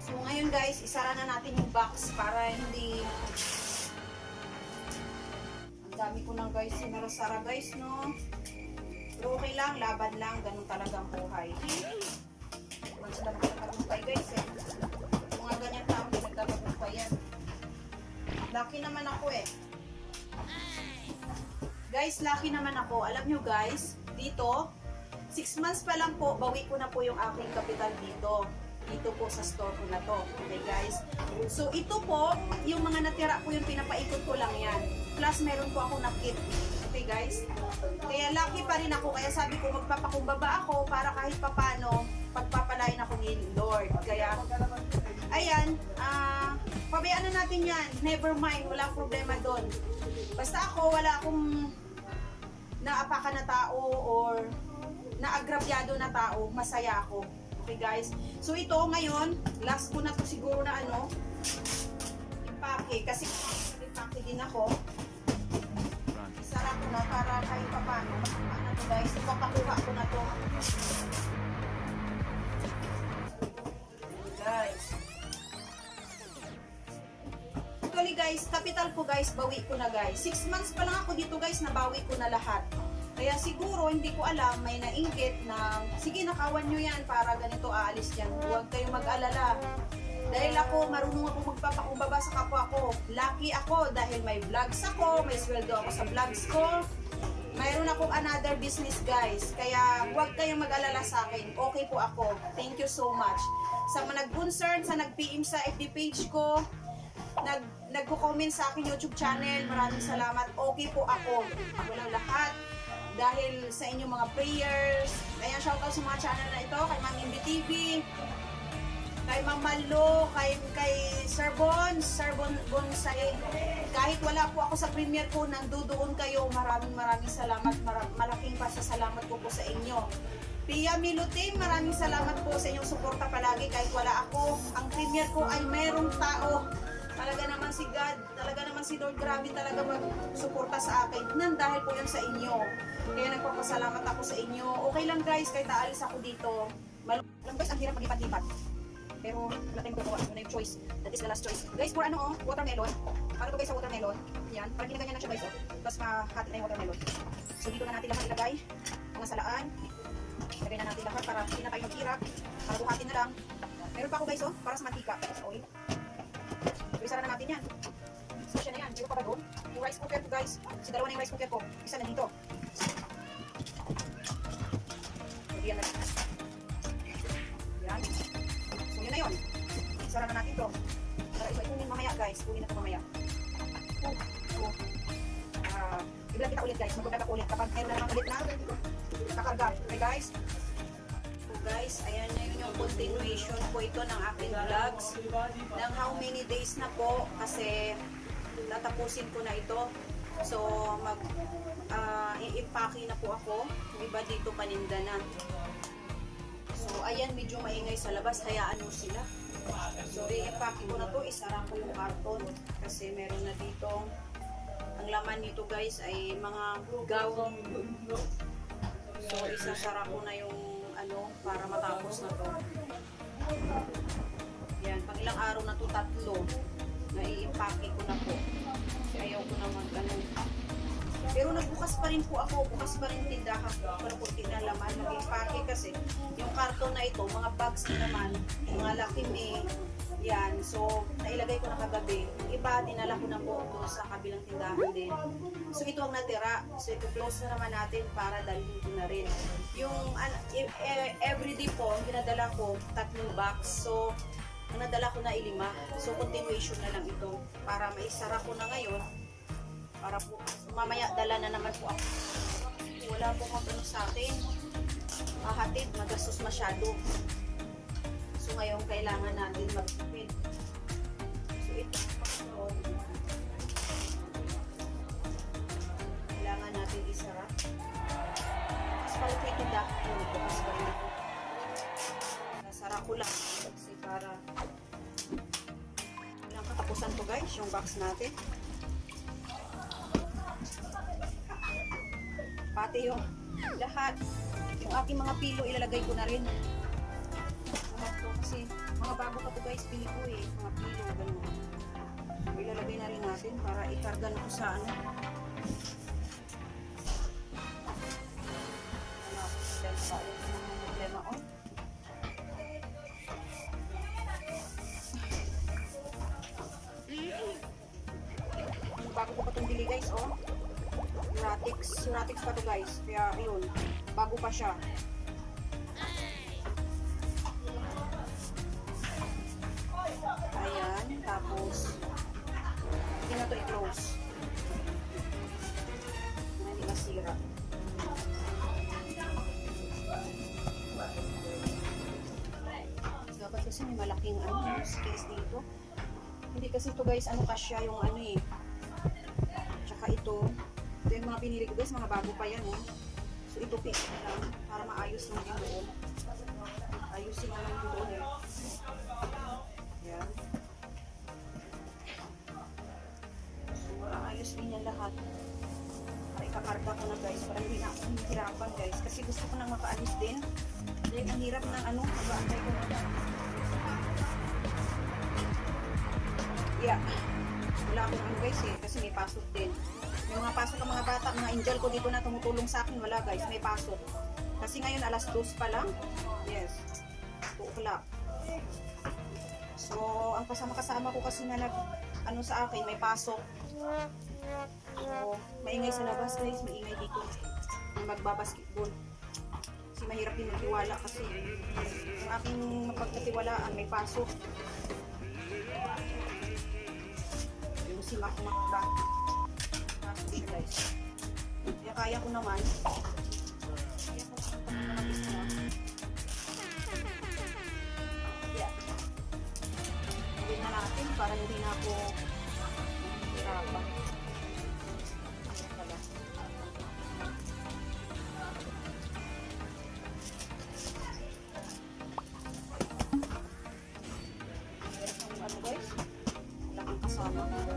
So ngayon guys, isara na natin yung box para hindi ang dami ko nang guys sinara-sara guys no. Pero okay lang, laban lang, ganun talaga ang buhay. Huwag sila magtatagumpay guys eh. Mga ganyan tao, nagtatagumpay yan. Lucky naman ako eh. Guys, lucky naman ako. Alam nyo guys, dito, 6 months pa lang po, bawi ko na po yung aking capital dito. Dito po sa store ko na to. Okay guys? So ito po, yung mga natira po yung pinapaikot ko lang yan. Plus meron po ako na kit. Okay guys? Kaya lucky pa rin ako. Kaya sabi ko magpapakumbaba ako para kahit papano pagpapalain ako ni Lord. Kaya, ayan, ah, pabayaan na natin yan. Never mind, walang problema doon. Basta ako, wala akong naapakan na tao or naagrabyado na tao, masaya ako. Okay guys? So ito ngayon, last ko na to siguro na ano, impake. Kasi impake din ako. Isara ko na para kahit pa paano. Ano to guys, ipapakuha ko na to. Guys. Guys, capital ko guys, bawi ko na guys. Six months pa lang ako dito guys, nabawi ko na lahat. Kaya siguro, hindi ko alam, may nainggit na, sige nakawan nyo yan para ganito aalis yan. Huwag kayong mag-alala. Dahil ako, marunong ako magpapakumbaba sa kapwa ko. Lucky ako dahil may vlogs ako, may sweldo ako sa vlogs ko. Mayroon akong another business guys. Kaya huwag kayong mag-alala sa akin. Okay po ako. Thank you so much. Sa mga nag-concern, sa nag-PM sa FB page ko, nag nagko-comment sa akin YouTube channel. Maraming salamat. Okay po ako. Ako lang lahat. Dahil sa inyong mga prayers. Ayan, shoutout sa mga channel na ito. Kay Ma'am Imbi TV. Kay Ma'am Malo. Kay, kay Sir Bon. Sir Bon Bonsai. Kahit wala po ako sa premiere ko, nandoon kayo. Maraming maraming salamat. Mara- malaking pasasalamat ko po sa inyo. Pia Milutin, maraming salamat po sa inyong suporta palagi kahit wala ako. Ang premiere ko ay merong tao. Talaga naman si God, talaga naman si Lord, grabe talaga mag-suporta sa akin. Nang dahil po yan sa inyo. Kaya nagpapasalamat ako sa inyo. Okay lang guys, kahit aalis ako dito. Mal lang guys, ang hirap mag-ipat-ipat. Pero wala tayong magawa. Yun na yung choice. That is the last choice. Guys, for ano oh, watermelon. Ano to guys sa watermelon? Yan. Parang ginaganyan lang siya guys oh. Tapos mahati na yung watermelon. So dito na natin lahat ilagay. Mga salaan. Lagay na natin lahat para hindi na tayo maghirap. Para buhatin na lang. Meron pa ako guys oh, para sa mantika. Tapos isara na natin yan. So siya na yan. Meron pa ba doon? Yung rice cooker ko guys. Si dalawa na yung rice cooker ko. Isa na dito. Diyan na. Yan. So yun na yun. Isara na natin to. Para ito itunin mamaya guys. Tunin na ito mamaya. So, ah, i-vlog kita ulit guys. Magpunta ka ulit kapag meron na naman ulit na nakakarga. Okay guys? Guys, ayan na yun yung continuation po ito ng aking vlogs. Ng how many days na po kasi tatapusin ko na ito. So, mag uh, i-impake na po ako. Iba dito paninda na. So, ayan, medyo maingay sa labas. Hayaan mo sila. So, i-impake ko na to. Isara ko yung karton. Kasi meron na dito. Ang laman nito guys ay mga gown. So, isasara ko na yung ano, para matapos na to. Yan, pang ilang araw na to, tatlo. Nai-impake ko na po. Kasi ayaw ko na mag, ano. Pero nagbukas pa rin po ako, bukas pa rin tindahan ko. Pero kung na laman, nag-impake kasi yung karton na ito, mga bags na naman, mga Lucky Me, yan. So, nailagay ko na kagabi. Iba, dinala ko na po doon sa kabilang tindahan din. So, ito ang natira. So, ito close na naman natin para dalhin ko na rin. Yung ano, e- everyday po, ang dinadala ko, tatlong box. So, ang nadala ko na ilima. So, continuation na lang ito. Para maisara ko na ngayon. Para po, mamaya dala na naman po ako. Wala po kang sa atin. Mahatid, magastos masyado. Ngayon kailangan natin magtipid. So ito po. Kailangan natin isara. Mas palit yung tindahan ko. Bukas pa rin ako. Nasara ko lang. Kasi para walang katapusan to guys, yung box natin. Pati yung Lahat. Yung aking mga pilo, ilalagay ko na rin. Pa to guys, pili ko eh. Mga pilo, ganun. Ilalagay na rin natin para ikarga na ko sa ano. Ano, dahil sa problema oh. Yung bago ko pa itong bili guys, oh. Ratix. Ratix pa to guys. Kaya, yun. Bago pa siya. Space dito. Hindi kasi ito guys, ano kasya yung ano eh. Tsaka ito, ito yung mga pinili ko guys, mga bago pa yan oh. So ito pick lang para maayos lang yung doon. Ayusin naman yung doon eh. Yan. So maayos din yan lahat. Para ikakarga ko na guys, para hindi na ako hihirapan guys. Kasi gusto ko nang makaalis din. Dahil ang hirap ng ano, mag-aantay ko na Yeah. Wala akong ano guys eh, kasi may pasok din. May mga pasok ang mga bata, mga angel ko dito na tumutulong sa akin, wala guys, may pasok. Kasi ngayon alas 2 pa lang. Yes. 2 o'clock. So, ang kasama-kasama ko kasi na nag, ano sa akin, may pasok. So, maingay sa labas guys, maingay dito. Magbabasketball. Kasi mahirap din magtiwala kasi ang aking mapagkatiwalaan may pasok. Yung si Mac Mac ba? Pasok siya guys. Kaya kaya ko naman. Kaya ko naman mag-isa. Yeah. Gawin na natin para hindi na ako hirapan. Wala. Ang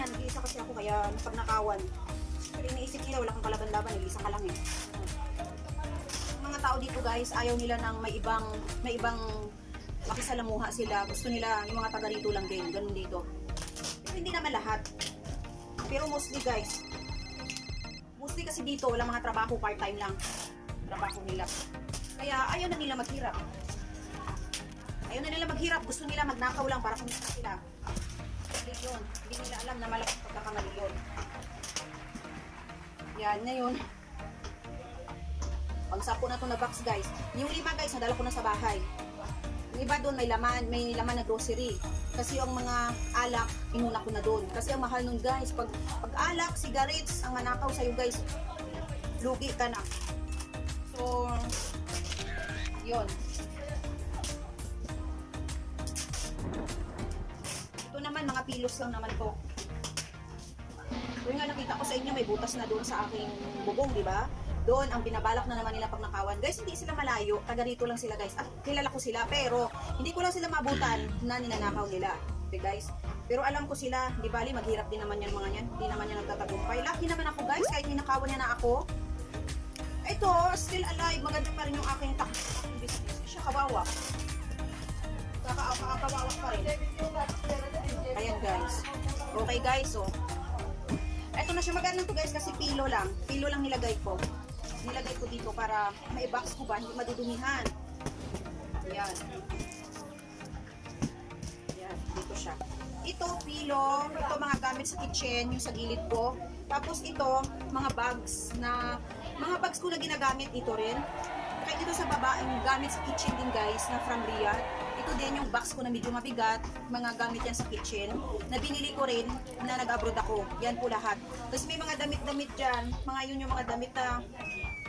Niyan, nag-iisa kasi ako kaya napagnakawan. Pero iniisip nila, wala kang kalaban-laban, nag-iisa ka lang eh. Mga tao dito guys, ayaw nila ng may ibang, may ibang makisalamuha sila. Gusto nila yung mga taga rito lang din, ganun dito. Pero hindi naman lahat. Pero mostly guys, mostly kasi dito, wala mga trabaho, part-time lang. Trabaho nila. Kaya ayaw na nila maghirap. Ayaw na nila maghirap, gusto nila magnakaw lang para kumita sila. Yun. Hindi nila alam na malaking pagkakamali yun. Yan, ngayon. Pang sapo na to na box guys. Yung lima guys, nadala ko na sa bahay. Yung iba doon may laman, may laman na grocery. Kasi yung mga alak, inuna ko na doon. Kasi ang mahal nun guys, pag, pag alak, cigarettes, ang manakaw sa'yo guys, lugi ka na. So, yun. Naman, mga pilos lang naman to. Yung nga nakita ko sa inyo, may butas na doon sa aking bubong, di ba? Doon, ang binabalak na naman nila pag nakawan. Guys, hindi sila malayo. Taga rito lang sila, guys. Ah, kilala ko sila, pero hindi ko lang sila mabutan na ninanakaw nila. Okay, guys? Pero alam ko sila, di bali, maghirap din naman yan mga yan. Hindi naman yan nagtatagumpay. Lucky naman ako, guys, kahit ninakawan niya na ako. Ito, still alive. Maganda pa rin yung aking tak business. Siya, kawawa. Rin. Ayan, guys. Okay, guys, so. Ito na siya maganda to guys kasi pilo lang. Pilo lang nilagay ko. Nilagay ko dito para mai-box ko ba, hindi madudumihan. Yan. Yan, dito siya. Ito, pilo. Ito, mga gamit sa kitchen, yung sa gilid ko. Tapos ito, mga bags na, mga bags ko na ginagamit ito rin. Kaya dito sa baba, yung gamit sa kitchen din guys, na from Riyadh. Ito din yung box ko na medyo mabigat, mga gamit yan sa kitchen, na binili ko rin na nag-abroad ako. Yan po lahat. Tapos may mga damit-damit dyan, mga yun yung mga damit na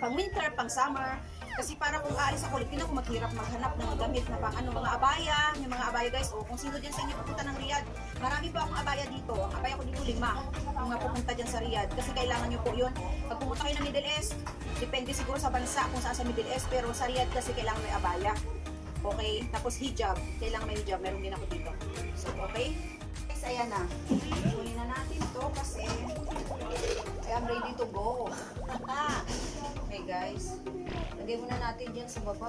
pang winter, pang summer. Kasi para kung aalis ako, na ako maghirap maghanap ng damit na pang ano, mga abaya, yung mga abaya guys, o kung sino dyan sa inyo pupunta ng Riyadh, marami po akong abaya dito. Ang abaya ko dito lima, yung mga pupunta dyan sa Riyadh. Kasi kailangan nyo po yun. Pag pumunta kayo ng Middle East, depende siguro sa bansa kung saan sa Middle East, pero sa Riyadh kasi kailangan may abaya. Okay? Tapos hijab, kailangan may hijab, meron din ako dito. So, okay? Guys, ayan na. Kunin na natin to kasi I am ready to go. okay guys. Lagay muna natin dyan sa baba.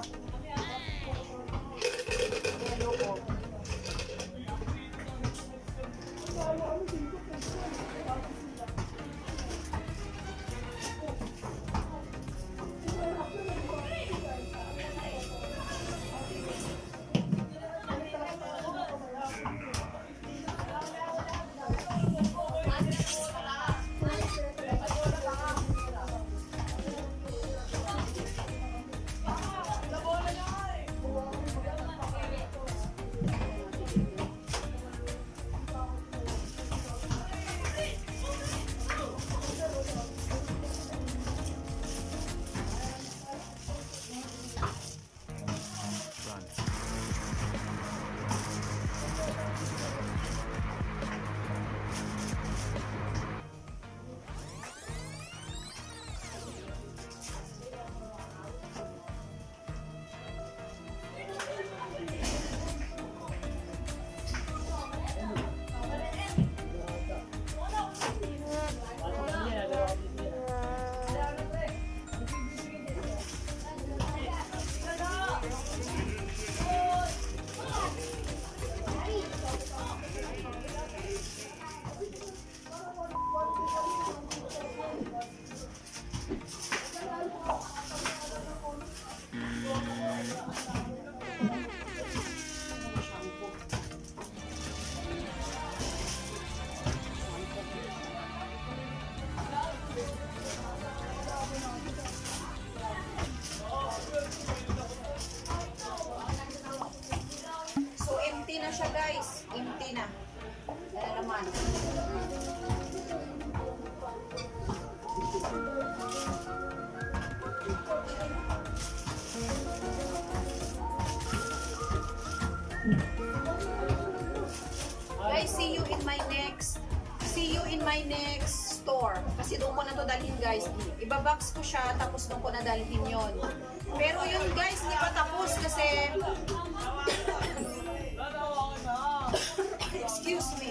My next store. Kasi doon ko na to dalhin guys. Ibabox ko siya tapos doon ko na dalhin yon. Pero yun guys, hindi pa tapos kasi Excuse me.